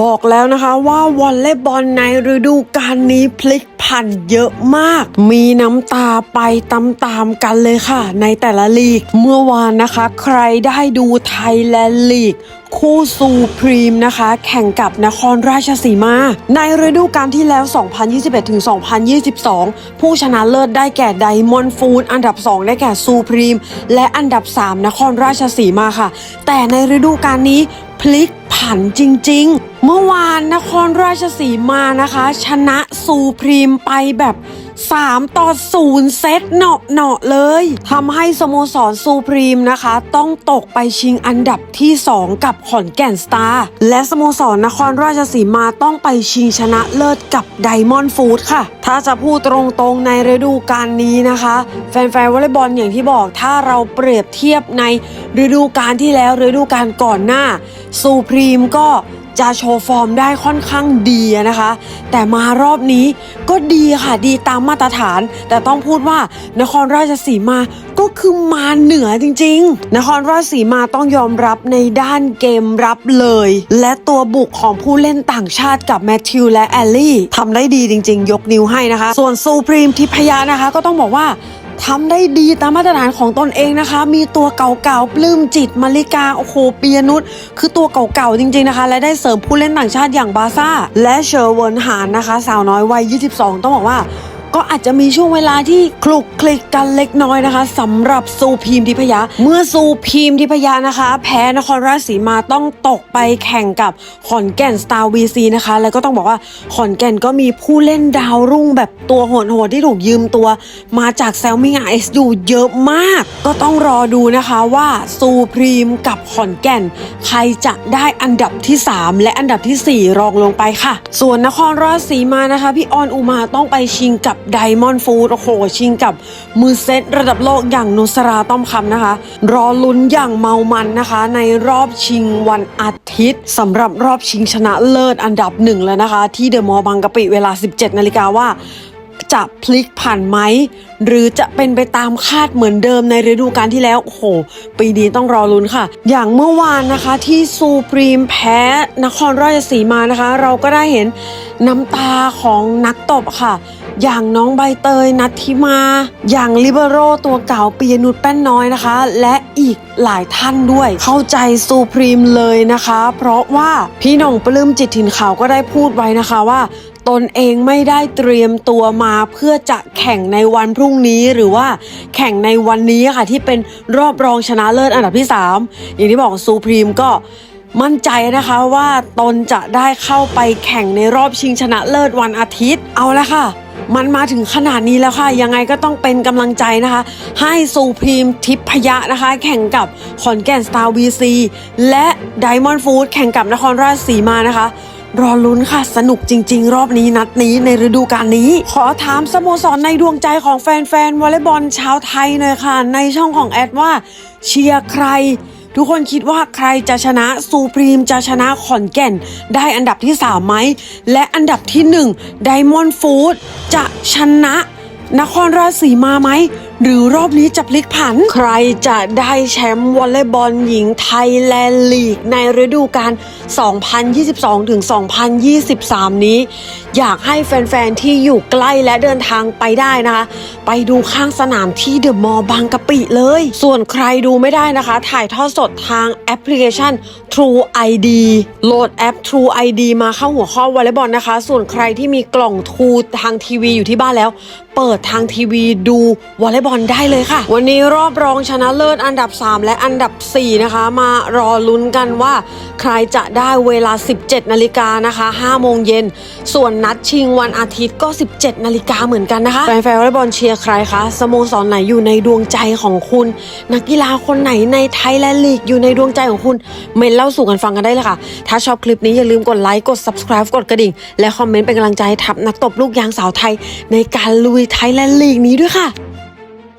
บอกแล้วนะคะว่าวอลเลย์บอลในฤดูกาลนี้พลิก ผันเยอะมาก มีน้ำตาไปตามๆกันเลยค่ะ ในแต่ละลีก เมื่อวานนะคะ ใครได้ดูไทยแลนด์ลีกคู่ซูพรีมนะคะ แข่งกับนครราชสีมา ในฤดูกาลที่แล้ว 2021-2022 ผู้ชนะเลิศได้แก่ไดมอนด์ฟูดอันดับ 2 ได้แก่ซูพรีม และอันดับ 3 นครราชสีมาค่ะ แต่ในฤดูกาลนี้พลิกผันจริง ๆ เมื่อวานนครราชสีมานะคะ ชนะซูพรีมไปแบบ 3 ต่อ 0 เซตเนาะเนาะเลยทำให้สโมสรซูพรีมนะคะ ต้องตกไปชิงอันดับที่ 2 กับขอนแก่นสตาร์และสโมสรนครราชสีมาต้องไปชิงชนะเลิศกับไดมอนด์ฟูดค่ะ ถ้าจะพูดตรงๆในฤดูกาลนี้นะคะ แฟนๆวอลเลย์บอลอย่างที่บอกถ้าเราเปรียบเทียบในฤดูกาลที่แล้วฤดูกาลก่อนหน้าซูพรีมก็ จะโชว์ฟอร์มได้ค่อนข้างดีนะคะ แต่มารอบนี้ก็ดีค่ะดีตามมาตรฐาน แต่ต้องพูดว่านครราชสีมาก็คือมาเหนือจริง ๆ นครราชสีมาต้องยอมรับในด้านเกมรับเลย และตัวบุกของผู้เล่นต่างชาติกับแมทธิวและแอลลี่ทำได้ดีจริง ๆ ยกนิ้วให้นะคะ ส่วนซูพรีมทิพยานะคะ ก็ต้องบอกว่า ทำได้ดีตามมาตรฐานของตนเองนะคะ มีตัวเก่าๆ ปลื้มจิตมาริกา โอโคเปียนุชคือตัวเก่าๆ จริงๆนะคะ และได้เสริมผู้เล่นต่างชาติอย่างบาซ่า และเชอร์เวิร์นหานนะคะ สาวน้อยวัย 22 ต้องบอกว่า ก็อาจจะมีช่วงเวลาที่คลุกคลิกกันเล็กน้อยนะคะสำหรับซูพีมทิพยา เมื่อซูพีมทิพยานะคะ แพ้นครราชสีมาต้องตกไปแข่งกับขอนแก่นสตาร์วีซีนะคะ แล้วก็ต้องบอกว่าขอนแก่นก็มีผู้เล่นดาวรุ่งแบบตัวโหดๆที่ถูกยืมตัว มาจากแซลมิงาเอสยูเยอะมาก ก็ต้องรอดูนะคะว่าซูพรีมกับขอนแก่น ใครจะได้อันดับที่ 3 และอันดับทีสี่4 รองลงไปค่ะ ส่วนนครราชสีมานะคะ พี่ออนอุมาต้องไปชิงกับไดมอนด์ฟูดโอ้โหชิงกับมือเซตระดับโลกอย่างนุสราต้อมคำนะคะ รอลุ้นอย่างเมามันนะคะ ในรอบชิงวันอาทิตย์สำหรับรอบชิงชนะเลิศอันดับหนึ่งแล้วนะคะ ที่เดอะมอลล์บางกะปิเวลา 17 นาฬิกาว่าจะพลิกผ่านไหม หรือจะเป็นไปตามคาดเหมือนเดิมในฤดูกาลที่แล้ว โอ้โห ปีนี้ต้องรอลุ้นค่ะ อย่างเมื่อวานนะคะที่ซูพรีมแพ้นครราชสีมานะคะ เราก็ได้เห็นน้ำตาของนักตบค่ะ อย่างน้องใบเตยนัทธิมา อย่างลิเบโรตัวเก่าปียนุชแป้นน้อยนะคะ และอีกหลายท่านด้วย เข้าใจซูพรีมเลยนะคะ เพราะว่าพี่หน่องปลื้มจิตถิ่นขาวก็ได้พูดไว้นะคะว่าตนเองไม่ได้เตรียมตัวมาเพื่อจะแข่งในวันพรุ่งนี้หรือว่าแข่งในวันนี้ค่ะที่เป็นรอบรองชนะเลิศอันดับที่ 3 อย่างที่บอกซูพรีมก็มั่นใจนะคะว่าตนจะได้เข้าไปแข่งในรอบชิงชนะเลิศวันอาทิตย์ เอาละค่ะ มันมาถึงขนาดนี้แล้วค่ะ ยังไงก็ต้องเป็นกำลังใจนะคะ ให้ซูพรีมทิพยะนะคะ แข่งกับขอนแก่นสตาร์วีซีและไดมอนด์ฟู้ดแข่งกับนครราชสีมานะคะรอลุ้นค่ะ สนุกจริง ๆ รอบนี้นัดนี้ในฤดูกาลนี้ ขอถามสโมสรในดวงใจของแฟนๆวอลเลย์บอลชาวไทยหน่อยค่ะ ในช่องของแอดว่าเชียร์ใคร ทุกคนคิดว่าใครจะชนะซูพรีมจะชนะขอนแก่น ได้อันดับที่ 3 ไหม และอันดับที่1ไดมอนด์ฟูดจะชนะนครราชสีมาไหม หรือรอบนี้จะพลิกผัน ใครจะได้แชมป์วอลเลย์บอลหญิงไทยแลนด์ลีก ในฤดูกาล 2022 ถึง 2023 นี้ อยากให้แฟน ๆ ที่อยู่ใกล้และเดินทางไปได้นะคะ ไปดูข้างสนามที่เดอะมอลล์บางกะปิเลย ส่วนใครดูไม่ได้นะคะ ถ่ายทอดสดทางแอปพลิเคชัน True ID โหลดแอป True ID มาเข้าหัวข้อวอลเลย์บอลนะคะ ส่วนใครที่มีกล่องทูทางทีวีอยู่ที่บ้านแล้ว เปิดทางทีวีดูวอลเลย์บอลได้เลยค่ะ วันนี้รอบรองชนะเลิศอันดับ 3 และอันดับ 4 นะคะ มารอลุ้นกันว่า ใครจะได้เวลา 17 นาฬิกานะคะ5โมงเย็น ส่วนนัดชิงวันอาทิตย์ก็ 17 นาฬิกาเหมือนกันนะคะ แฟนๆวอลเลย์บอลเชียร์ใครคะสโมสรไหนอยู่ในดวงใจของคุณ นักกีฬาคนไหนในไทยแลนด์ลีกอยู่ในดวงใจของคุณ เมนเล่าสู่กันฟังกันได้เลยค่ะ ถ้าชอบคลิปนี้อย่าลืมกดไลค์กด subscribe กดกระดิ่ง และคอมเมนต์เป็นกำลังใจให้ทับนักตบลูกยางสาวไทย ในการลุยไทยแลนด์ลีกนี้ด้วยค่ะ